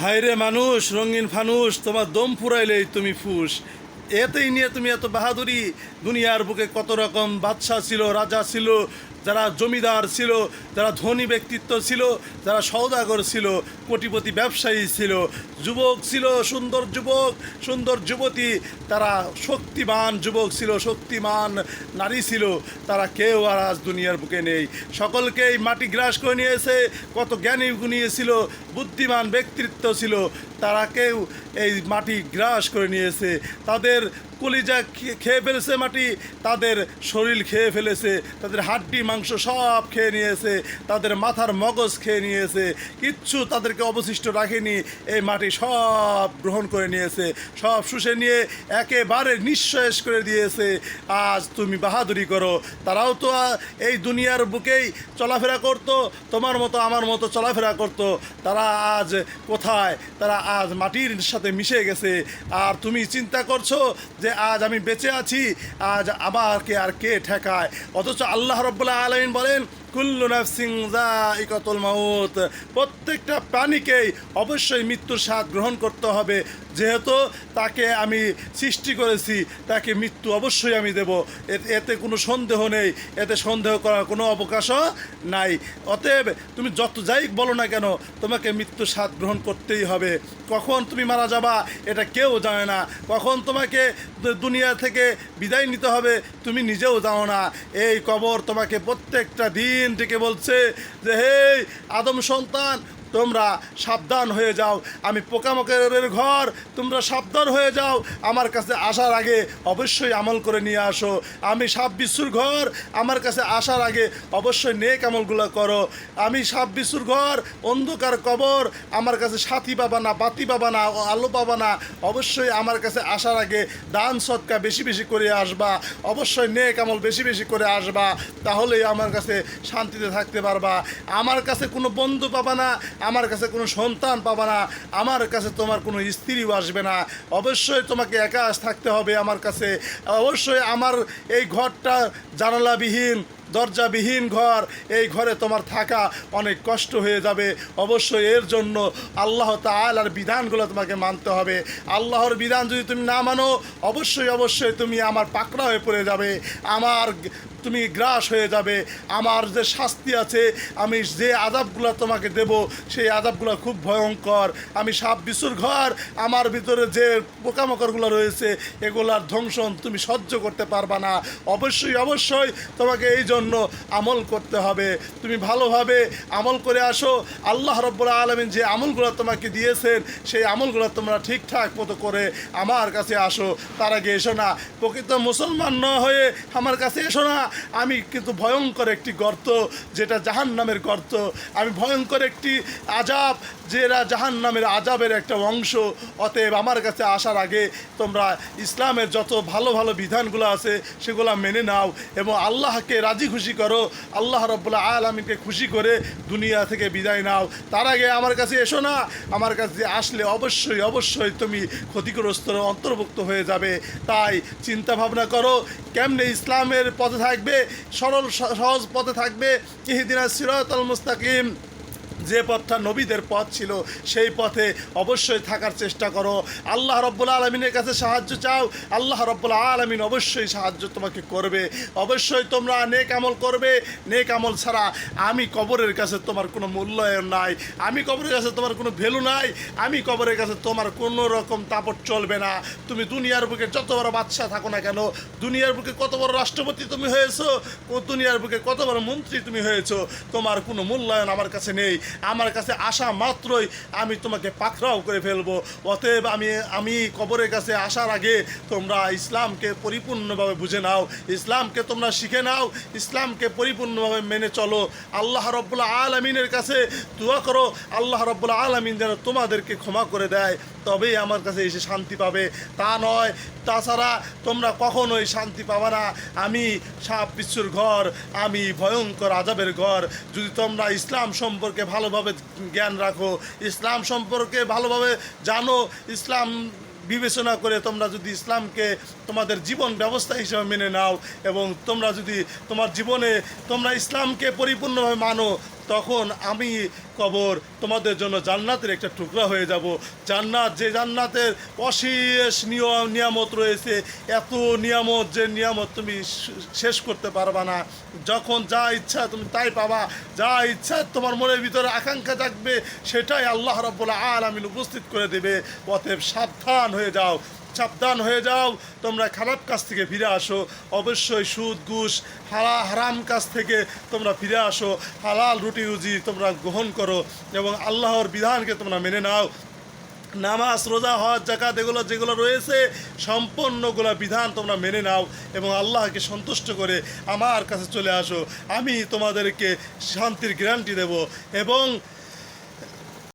হায়রে মানুষ, রঙিন ফানুষ, তোমার দম ফুরাইলেই তুমি ফুস। এতেই নিয়ে তুমি এত বাহাদুরি, দুনিয়ার বুকে কত রকম বাদশাহ ছিল, রাজা ছিল যারা জমিদার ছিল, যারা ধনী ব্যক্তিত্ব ছিল, যারা সৌদাগর ছিল, কোটিপতি ব্যবসায়ী ছিল, যুবক ছিল, সুন্দর যুবক, সুন্দর যুবতী, তারা শক্তিমান যুবক ছিল, শক্তিমান নারী ছিল, তারা কেউ আর আজ দুনিয়ার বুকে নেই। সকলকেই মাটি গ্রাস করে নিয়েছে, কত জ্ঞানী গুণিয়ে ছিল বুদ্ধিমান ব্যক্তিত্ব ছিল, তারা কেউ এই মাটি গ্রাস করে নিয়েছে। তাদের কলিজা খেয়ে ফেলেছে মাটি, তাদের শরীর খেয়ে ফেলেছে, তাদের হাড্ডি, মাংস সব খেয়ে নিয়েছে, তাদের মাথার মগজ খেয়ে নিয়েছে, কিচ্ছু তাদেরকে অবশিষ্ট রাখেনি, এই মাটি সব গ্রহণ করে নিয়েছে, সব শুষে নিয়ে একেবারে নিঃশেষ করে দিয়েছে, আজ তুমি বাহাদুরি করো, তারাও তো এই দুনিয়ার বুকেই চলাফেরা করতো, তোমার মতো, আমার মতো চলাফেরা করতো, তারা আজ কোথায়, তারা আজ মাটির সাথে মিশে গেছে, আর তুমি চিন্তা করছ যে আজ আমি বেঁচে আছি, আজ আবার কে আর কে ঠেকায়? অথচ আল্লাহ রব্বুল্লাহ আলমিন বলেন কুল্লু নাফসিং জাইকাতুল মাউত। প্রত্যেকটা প্রাণীকেই অবশ্যই মৃত্যুর স্বাদ গ্রহণ করতে হবে। যেহেতু তাকে আমি সৃষ্টি করেছি, তাকে মৃত্যু অবশ্যই আমি দেব। এতে কোনো সন্দেহ নেই, এতে সন্দেহ করার কোনো অবকাশও নাই। অতএব তুমি যত যাই বলো না কেন, তোমাকে মৃত্যু স্বাদ গ্রহণ করতেই হবে। কখন তুমি মারা যাবা, এটা কেউ জানে না। কখন তোমাকে দুনিয়া থেকে বিদায় নিতে হবে, তুমি নিজেও জানো না। এই কবর তোমাকে প্রত্যেকটা দিন থেকে বলছে যে হে আদম সন্তান তোমরা সাবধান হয়ে যাও। আমি পোকামাকড়ের ঘর, তোমরা সাবধান হয়ে যাও। আমার কাছে আসার আগে অবশ্যই আমল করে নিয়ে আসো। আমি সাপ বিশুর ঘর, আমার কাছে আসার আগে অবশ্যই নেক আমলগুলো করো। আমি সাপ বিশুর ঘর, অন্ধকার কবর, আমার কাছে সাথী পাবা না, বাতি পাবা না আলো পাবা না, অবশ্যই আমার কাছে আসার আগে দান সৎকা বেশি বেশি করে আসবা। অবশ্যই নেক আমল বেশি বেশি করে আসবা, তাহলেই আমার কাছে শান্তিতে থাকতে পারবা। আমার কাছে কোনো বন্ধু পাবা না আমার কাছে কোনো সন্তান পাবা না, আমার কাছে তোমার কোনো স্ত্রীও আসবে না। অবশ্যই তোমাকে একা থাকতে হবে আমার কাছে। অবশ্যই আমার এই ঘরটা জানালাবিহীন দরজাবিহীন ঘর, এই ঘরে তোমার থাকা অনেক কষ্ট হয়ে যাবে। অবশ্যই এর জন্য আল্লাহ তালার বিধানগুলো তোমাকে মানতে হবে। আল্লাহর বিধান যদি তুমি না মানো, অবশ্যই অবশ্যই তুমি আমার পাকড়া হয়ে পড়ে যাবে, আমার তুমি গ্রাস হয়ে যাবে। আমার যে শাস্তি আছে, আমি যে আদাবগুলো তোমাকে দেব, সেই আদাবগুলো খুব ভয়ঙ্কর। আমি সাপ বিশুর ঘর, আমার ভিতরে যে পোকামাকড়গুলো রয়েছে, এগুলার ধ্বংসন তুমি সহ্য করতে পারবা না। অবশ্যই অবশ্যই তোমাকে এই জন্য আমল করতে হবে। তুমি ভালোভাবে আমল করে আসো। আল্লাহ রব্বুল আলমিন যে আমলগুলো তোমাকে দিয়েছেন, সেই আমলগুলো তোমরা ঠিকঠাক মতো করে আমার কাছে আসো। তার আগে এসো না। প্রকৃত মুসলমান ন হয়ে আমার কাছে এসো না। আমি কিন্তু ভয়ঙ্কর একটি গর্ত, যেটা জাহান নামের গর্ত। আমি ভয়ঙ্কর একটি আজাব, যেটা জাহান নামের আজাবের একটা অংশ। অতএব আমার কাছে আসার আগে তোমরা ইসলামের যত ভালো ভালো বিধানগুলো আছে, সেগুলো মেনে নাও এবং আল্লাহকে রাজি খুশি করো, আল্লাহ রব্বুল্লাহ আলমিনকে খুশি করে দুনিয়া থেকে বিদায় নাও। তার আগে আমার কাছে এসো না। আমার কাছে আসলে অবশ্যই অবশ্যই তুমি ক্ষতিগ্রস্ত অন্তর্ভুক্ত হয়ে যাবে। তাই চিন্তা ভাবনা করো, কেমনে ইসলামের পথে থাকবে? সরল, সহজ পথে থাকবে? ইহিদিনা সিরাতল মুস্তাকিম। যে পথটা নবীদের পথ ছিল, সেই পথে অবশ্যই থাকার চেষ্টা করো। আল্লাহ রব্বুল আলমিনের কাছে সাহায্য চাও, আল্লাহ রব্বুল আলমিন অবশ্যই সাহায্য তোমাকে করবে। অবশ্যই তোমরা নেক আমল করবে। নেক আমল ছাড়া আমি কবরের কাছে তোমার কোনো মূল্যায়ন নাই, আমি কবরের কাছে তোমার কোনো ভ্যালু নাই, আমি কবরের কাছে তোমার কোনো রকম তাপট চলবে না। তুমি দুনিয়ার বুকে যত বড় বাচ্চা থাকো না কেন, দুনিয়ার বুকে কত বড় রাষ্ট্রপতি তুমি হয়েছো দুনিয়ার বুকে কত বড় মন্ত্রী তুমি হয়েছো, তোমার কোনো মূল্যায়ন আমার কাছে নেই। আমার কাছে আসা মাত্রই আমি তোমাকে পাকড়াও করে ফেলব। অতএব আমি আমি কবরের কাছে আসার আগে তোমরা ইসলামকে পরিপূর্ণভাবে বুঝে নাও, ইসলামকে তোমরা শিখে নাও, ইসলামকে পরিপূর্ণভাবে মেনে চলো। আল্লাহ রব্বুল্লাহ আলমিনের কাছে দোয়া করো, আল্লাহ রব্বুল্লাহ আলমিন যেন তোমাদেরকে ক্ষমা করে দেয়, তবেই আমার কাছে এসে শান্তি পাবে। তা নয়, তাছাড়া তোমরা কখনোই শান্তি পাবে না। আমি সাপ বিশ্বর ঘর, আমি ভয়ঙ্কর আজাবের ঘর। যদি তোমরা ইসলাম সম্পর্কে ভালোভাবে জ্ঞান রাখো। ইসলাম সম্পর্কে ভালোভাবে জানো। ইসলাম বিবেচনা করে তোমরা যদি ইসলামকে তোমাদের জীবন ব্যবস্থা হিসেবে মেনে নাও এবং তোমরা যদি তোমার জীবনে তোমরা ইসলামকে পরিপূর্ণভাবে মানো তখন আমি কবর তোমাদের জন্য জান্নাতের একটা টুকরা হয়ে যাব। জান্নাত, যে জান্নাতের অশেষ নিয়ম নিয়ামত রয়েছে, এত নিয়ামত যে নিয়ামত তুমি শেষ করতে পারবা না। যখন যা ইচ্ছা তুমি তাই পাবা। যা ইচ্ছা তোমার মনের ভিতরে আকাঙ্ক্ষা থাকবে, সেটাই আল্লাহ রব্বুল আলামিন উপস্থিত করে দেবে। অতএব সাবধান হয়ে যাও। সাবধান হয়ে যাও। তোমরা খারাপ কাজ থেকে ফিরে আসো। অবশ্যই সুদ, ঘুষ, হারা, হারাম কাজ থেকে তোমরা ফিরে আসো। হালাল রুটি, রুজি তোমরা গ্রহণ করো এবং আল্লাহর বিধানকে তোমরা মেনে নাও। নামাজ, রোজা, হজ জাকাত এগুলো যেগুলো রয়েছে, সম্পূর্ণগুলো বিধান তোমরা মেনে নাও এবং আল্লাহকে সন্তুষ্ট করে আমার কাছে চলে আসো। আমি তোমাদেরকে শান্তির গ্যারান্টি দেব এবং